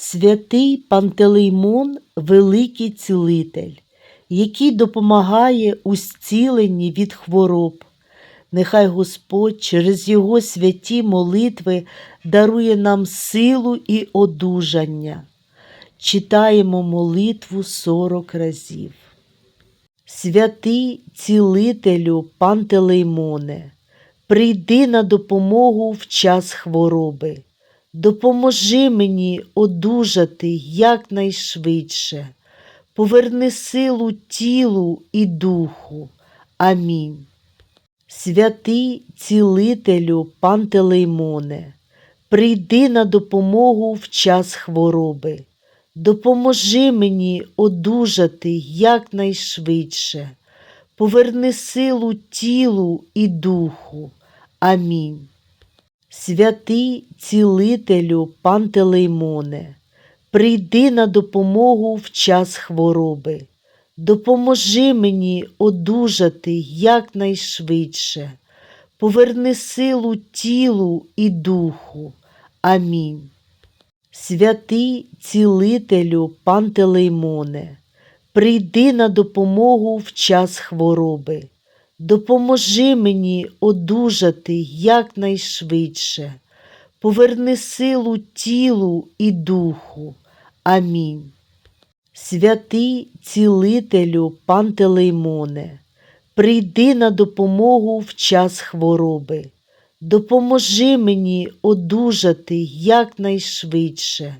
Святий Пантелеймон великий цілитель, який допомагає у зціленні від хвороб. Нехай Господь через Його святі молитви дарує нам силу і одужання. Читаємо молитву 40 разів. Святий цілителю Пантелеймоне, прийди на допомогу в час хвороби. Допоможи мені одужати якнайшвидше. Поверни силу тілу і духу. Амінь. Святий цілителю Пантелеймоне, прийди на допомогу в час хвороби. Допоможи мені одужати якнайшвидше. Поверни силу тілу і духу. Амінь. Святий цілителю Пантелеймоне, прийди на допомогу в час хвороби. Допоможи мені одужати якнайшвидше. Поверни силу тілу і духу. Амінь. Святий цілителю Пантелеймоне, прийди на допомогу в час хвороби. Допоможи мені одужати якнайшвидше. Поверни силу тілу і духу. Амінь. Святий цілителю Пантелеймоне, прийди на допомогу в час хвороби. Допоможи мені одужати якнайшвидше.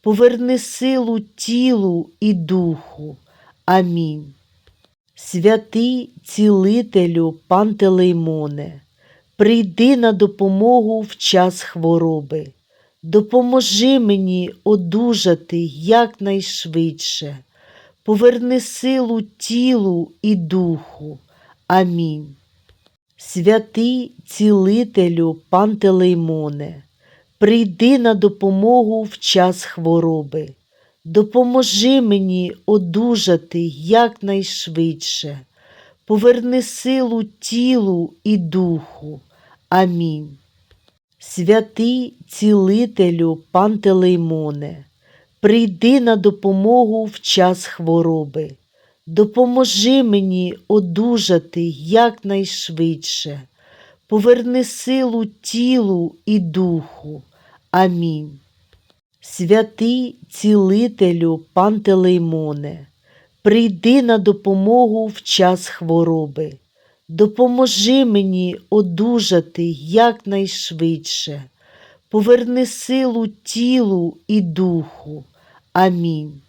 Поверни силу тілу і духу. Амінь. Святий цілителю Пантелеймоне, прийди на допомогу в час хвороби. Допоможи мені одужати якнайшвидше. Поверни силу тілу і духу. Амінь. Святий цілителю Пантелеймоне, прийди на допомогу в час хвороби. Допоможи мені одужати якнайшвидше. Поверни силу тілу і духу. Амінь. Святий цілителю Пантелеймоне, прийди на допомогу в час хвороби. Допоможи мені одужати якнайшвидше. Поверни силу тілу і духу. Амінь. Святий цілителю Пантелеймоне, прийди на допомогу в час хвороби. Допоможи мені одужати якнайшвидше. Поверни силу тілу і духу. Амінь.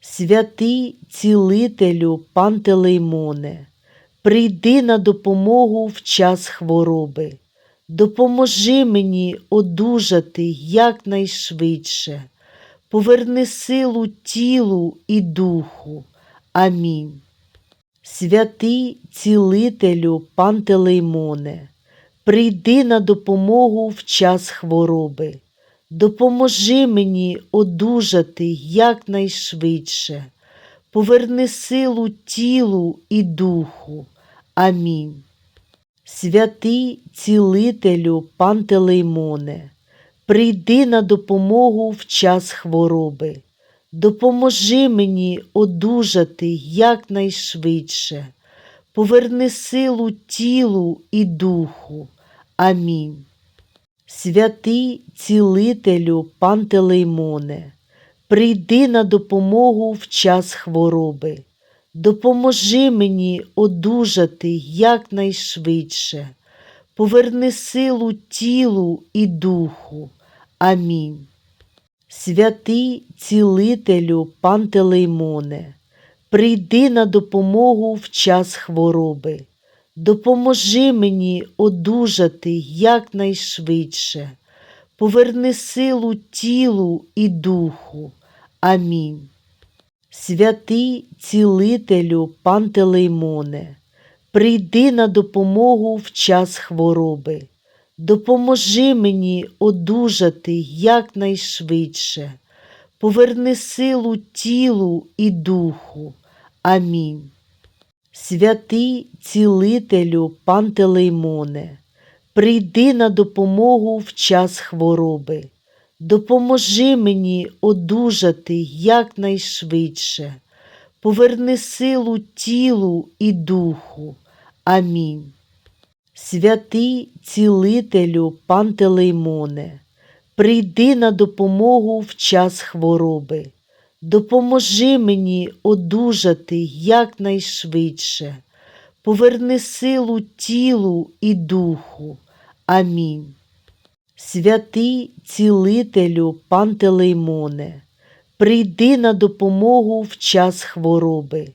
Святий цілителю Пантелеймоне, прийди на допомогу в час хвороби. Допоможи мені одужати якнайшвидше. Поверни силу тілу і духу. Амінь. Святий цілителю Пантелеймоне, прийди на допомогу в час хвороби. Допоможи мені одужати якнайшвидше. Поверни силу тілу і духу. Амінь. Святий цілителю Пантелеймоне, прийди на допомогу в час хвороби. Допоможи мені одужати якнайшвидше. Поверни силу тілу і духу. Амінь. Святий цілителю Пантелеймоне, прийди на допомогу в час хвороби. Допоможи мені одужати якнайшвидше. Поверни силу тілу і духу. Амінь. Святий цілителю Пантелеймоне, прийди на допомогу в час хвороби. Допоможи мені одужати якнайшвидше. Поверни силу тілу і духу. Амінь. Святий цілителю Пантелеймоне, прийди на допомогу в час хвороби. Допоможи мені одужати якнайшвидше. Поверни силу тілу і духу. Амінь. Святий цілителю Пантелеймоне, прийди на допомогу в час хвороби. Допоможи мені одужати якнайшвидше, поверни силу тілу і духу. Амінь. Святий цілителю Пантелеймоне, прийди на допомогу в час хвороби, допоможи мені одужати якнайшвидше, поверни силу тілу і духу. Амінь. Святий цілителю Пантелеймоне, прийди на допомогу в час хвороби,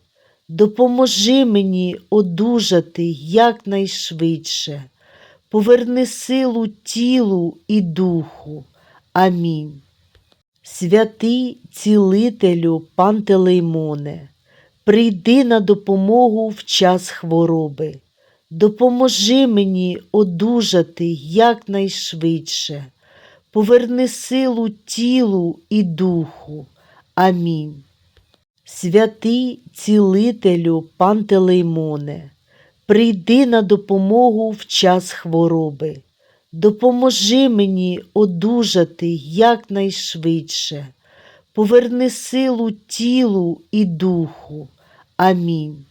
допоможи мені одужати якнайшвидше, поверни силу тілу і духу. Амінь. Святий цілителю Пантелеймоне, прийди на допомогу в час хвороби, допоможи мені одужати якнайшвидше, поверни силу тілу і духу. Амінь. Святий цілителю Пантелеймоне, прийди на допомогу в час хвороби, допоможи мені одужати якнайшвидше, поверни силу тілу і духу. Амінь.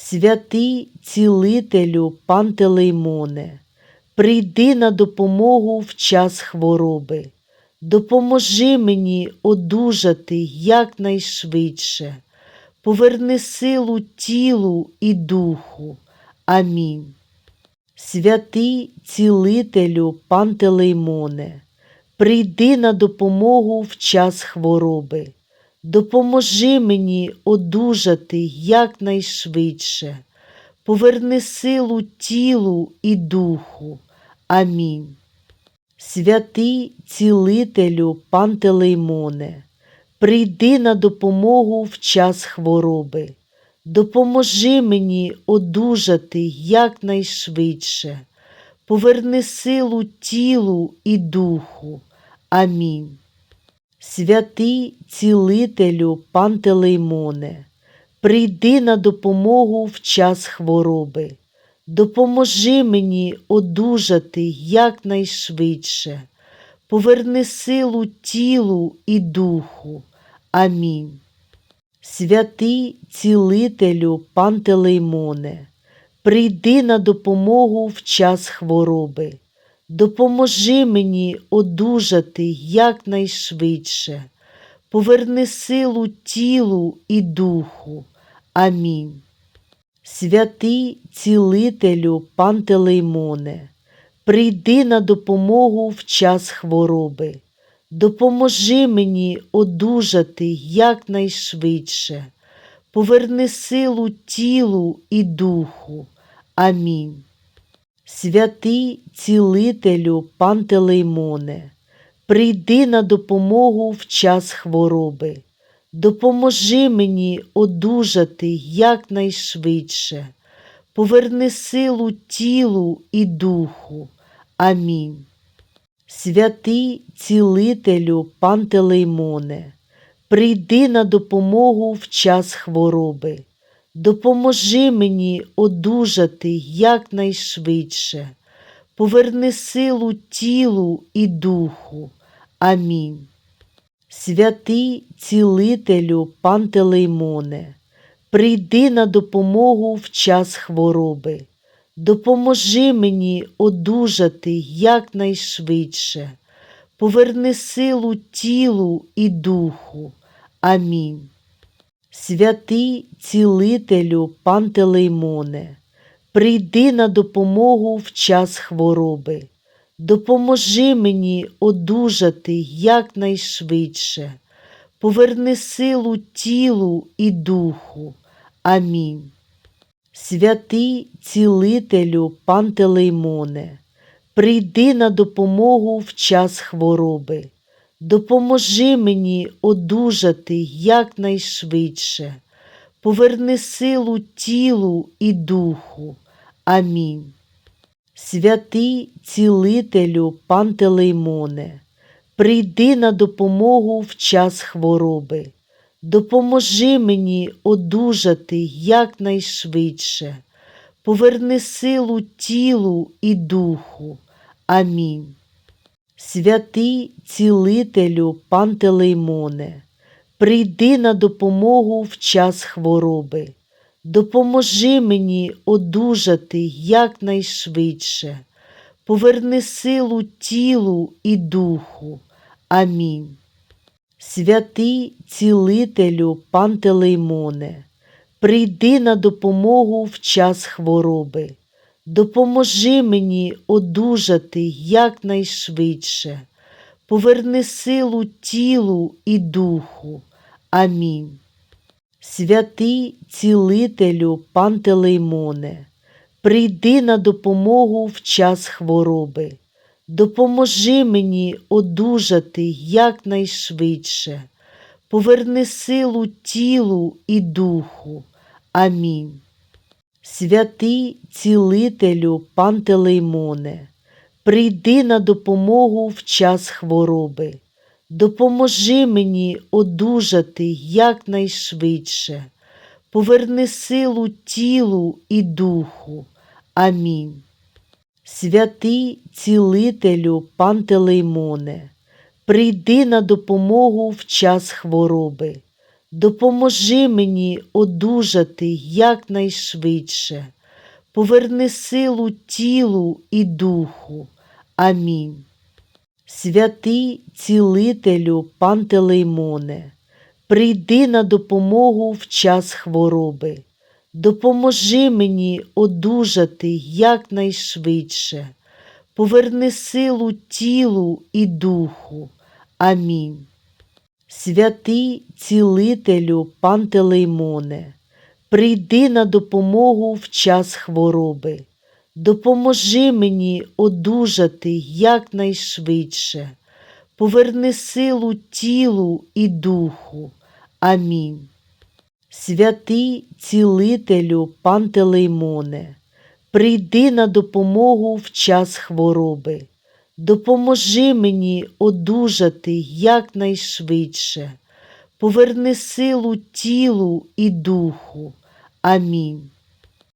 Святий цілителю Пантелеймоне, прийди на допомогу в час хвороби, допоможи мені одужати якнайшвидше, поверни силу тілу і духу. Амінь. Святий цілителю Пантелеймоне, прийди на допомогу в час хвороби, допоможи мені одужати якнайшвидше, поверни силу тілу і духу. Амінь. Святий цілителю Пантелеймоне, прийди на допомогу в час хвороби, допоможи мені одужати якнайшвидше, поверни силу тілу і духу. Амінь. Святий цілителю Пантелеймоне, прийди на допомогу в час хвороби, допоможи мені одужати якнайшвидше, поверни силу тілу і духу. Амінь. Святий цілителю Пантелеймоне, прийди на допомогу в час хвороби, допоможи мені одужати якнайшвидше, поверни силу тілу і духу. Амінь. Святий цілителю Пантелеймоне, прийди на допомогу в час хвороби, допоможи мені одужати якнайшвидше, поверни силу тілу і духу. Амінь. Святий цілителю Пантелеймоне, прийди на допомогу в час хвороби, допоможи мені одужати якнайшвидше, поверни силу тілу і духу. Амінь. Святий цілителю Пантелеймоне, прийди на допомогу в час хвороби, допоможи мені одужати якнайшвидше, поверни силу тілу і духу. Амінь. Святий цілителю Пантелеймоне, прийди на допомогу в час хвороби, допоможи мені одужати якнайшвидше, поверни силу тілу і духу. Амінь. Святий цілителю Пантелеймоне, прийди на допомогу в час хвороби, допоможи мені одужати якнайшвидше, поверни силу тілу і духу. Амінь. Святий цілителю Пантелеймоне, прийди на допомогу в час хвороби, допоможи мені одужати якнайшвидше, поверни силу тілу і духу. Амінь. Святий цілителю Пантелеймоне, прийди на допомогу в час хвороби, допоможи мені одужати якнайшвидше, поверни силу тілу і духу. Амінь. Святий цілителю Пантелеймоне, прийди на допомогу в час хвороби. Допоможи мені одужати якнайшвидше. Поверни силу тілу і духу. Амінь. Святий цілителю Пантелеймоне, прийди на допомогу в час хвороби. Допоможи мені одужати якнайшвидше. Поверни силу тілу і духу. Амінь. Святий цілителю Пантелеймоне, прийди на допомогу в час хвороби. Допоможи мені одужати якнайшвидше. Поверни силу тілу і духу. Амінь. Святий цілителю Пантелеймоне, прийди на допомогу в час хвороби. Допоможи мені одужати якнайшвидше. Поверни силу тілу і духу. Амінь. Святий цілителю Пантелеймоне, прийди на допомогу в час хвороби. Допоможи мені одужати якнайшвидше. Поверни силу тілу і духу. Амінь. Святий цілителю Пантелеймоне, прийди на допомогу в час хвороби. Допоможи мені одужати якнайшвидше. Поверни силу тілу і духу. Амінь. Святий цілителю Пантелеймоне, прийди на допомогу в час хвороби. Допоможи мені одужати якнайшвидше. Поверни силу тілу і духу. Амінь. Святий цілителю Пантелеймоне, прийди на допомогу в час хвороби. Допоможи мені одужати якнайшвидше. Поверни силу тілу і духу. Амінь.